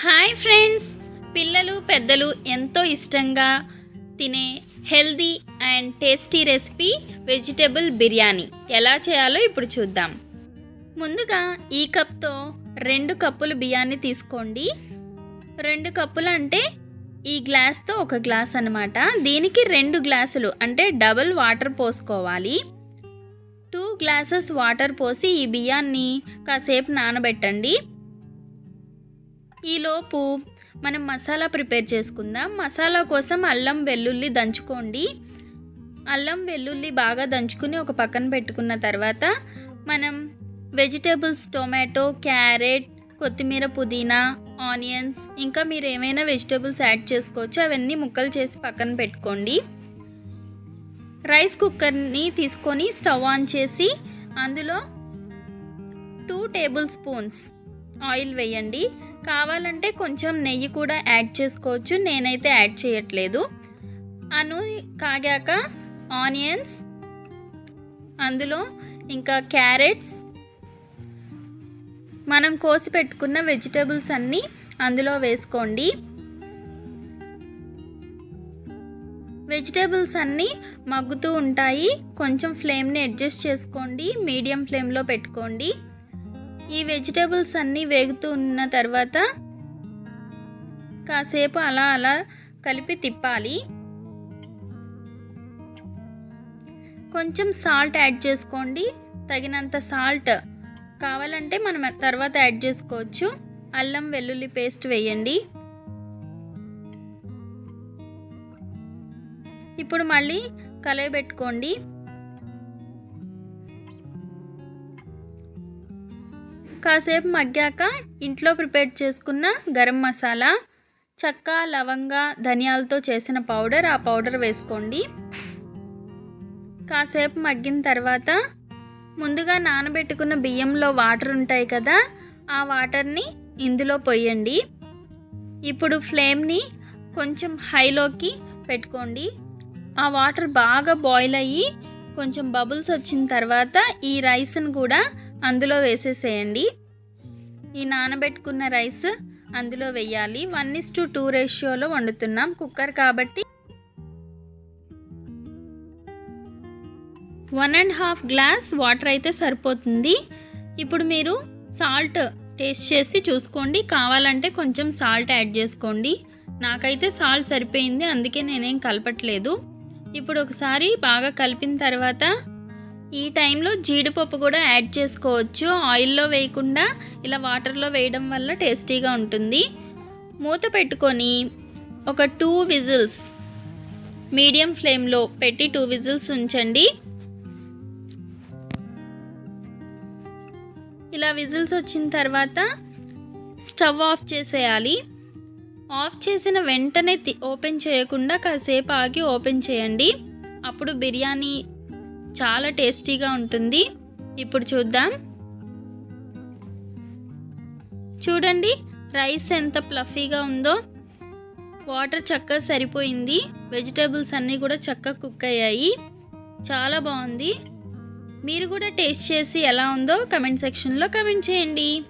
Hi friends. పిల్లలు పెద్దలు ఎంతో ఇష్టంగా తినే healthy and tasty recipe vegetable biryani. ఎలా చేయాలో ఇప్పుడు చూద్దాం. ముందుగా ఈ కప్తో రెండు కప్పులు బియ్యాన్ని తీసుకోండి. రెండు కప్పులు అంటే ఈ గ్లాస్తో ఒక గ్లాస్ అనమాట దీనికి రెండు గ్లాసులు అంటే డబుల్ వాటర్ పోసుకోవాలి. టూ గ్లాసెస్ వాటర్ పోసి ఈ బియ్యాన్ని కాసేపు నానబెట్టండి. ఈలోపు మనం మసాలా ప్రిపేర్ చేసుకుందాం. మసాలా కోసం అల్లం వెల్లుల్లి దంచుకోండి. అల్లం వెల్లుల్లి బాగా దంచుకుని ఒక పక్కన పెట్టుకున్న తర్వాత మనం వెజిటేబుల్స్ టొమాటో క్యారెట్ కొత్తిమీర పుదీనా ఆనియన్స్ ఇంకా మీరు ఏమైనా వెజిటేబుల్స్ యాడ్ చేసుకోవచ్చు. అవన్నీ ముక్కలు చేసి పక్కన పెట్టుకోండి. రైస్ కుక్కర్ని తీసుకొని స్టవ్ ఆన్ చేసి అందులో టూ టేబుల్ స్పూన్స్ ఆయిల్ వేయండి. కావాలంటే కొంచెం నెయ్యి కూడా యాడ్ చేసుకోవచ్చు. నేనైతే యాడ్ చేయట్లేదు. ఆ నూనె కాగాక ఆనియన్స్ అందులో ఇంకా క్యారెట్స్ మనం కోసి పెట్టుకున్న వెజిటేబుల్స్ అన్నీ అందులో వేసుకోండి. వెజిటేబుల్స్ అన్నీ మగ్గుతూ ఉంటాయి. కొంచెం ఫ్లేమ్ని అడ్జస్ట్ చేసుకోండి. మీడియం ఫ్లేమ్లో పెట్టుకోండి. ఈ వెజిటేబుల్స్ అన్నీ వేగుతూ ఉన్న తర్వాత కాసేపు అలా అలా కలిపి తిప్పాలి. కొంచెం సాల్ట్ యాడ్ చేసుకోండి. తగినంత సాల్ట్ కావాలంటే మనం తర్వాత యాడ్ చేసుకోవచ్చు. అల్లం వెల్లుల్లి పేస్ట్ వేయండి. ఇప్పుడు మళ్ళీ కలయబెట్టుకోండి. కాసేపు మగ్గాక ఇంట్లో ప్రిపేర్ చేసుకున్న గరం మసాలా చెక్క లవంగ ధనియాలతో చేసిన పౌడర్ ఆ పౌడర్ వేసుకోండి. కాసేపు మగ్గిన తర్వాత ముందుగా నానబెట్టుకున్న బియ్యంలో వాటర్ ఉంటాయి కదా ఆ వాటర్ని ఇందులో పోయండి. ఇప్పుడు ఫ్లేమ్ని కొంచెం హైలోకి పెట్టుకోండి. ఆ వాటర్ బాగా బాయిల్ అయ్యి కొంచెం బబుల్స్ వచ్చిన తర్వాత ఈ రైస్ని కూడా అందులో వేసేసేయండి. ఈ నానబెట్టుకున్న రైస్ అందులో వేయాలి. వన్ ఇస్ టు టూ రేషియోలో వండుతున్నాం కుక్కర్ కాబట్టి. One and half glass water అయితే సరిపోతుంది. ఇప్పుడు మీరు సాల్ట్ టేస్ట్ చేసి చూసుకోండి. కావాలంటే కొంచెం సాల్ట్ యాడ్ చేసుకోండి. నాకైతే సాల్ట్ సరిపోయింది అందుకే నేనేం కలపట్లేదు. ఇప్పుడు ఒకసారి బాగా కలిపిన తర్వాత ఈ టైంలో జీడిపప్పు కూడా యాడ్ చేసుకోవచ్చు. ఆయిల్లో వేయకుండా ఇలా వాటర్లో వేయడం వల్ల టేస్టీగా ఉంటుంది. మూత పెట్టుకొని ఒక టూ విజిల్స్ మీడియం ఫ్లేమ్లో పెట్టి టూ విజిల్స్ ఉంచండి. ఇలా విజిల్స్ వచ్చిన తర్వాత స్టవ్ ఆఫ్ చేసేయాలి. ఆఫ్ చేసిన వెంటనే ఓపెన్ చేయకుండా కాసేపు ఆగి ఓపెన్ చేయండి. అప్పుడు బిర్యానీ చాలా టేస్టీగా ఉంటుంది. ఇప్పుడు చూద్దాం. చూడండి రైస్ ఎంత ప్లఫీగా ఉందో. వాటర్ చక్కగా సరిపోయింది. వెజిటేబుల్స్ అన్నీ కూడా చక్కగా కుక్ అయ్యాయి. చాలా బాగుంది. మీరు కూడా టేస్ట్ చేసి ఎలా ఉందో కమెంట్ సెక్షన్లో కమెంట్ చేయండి.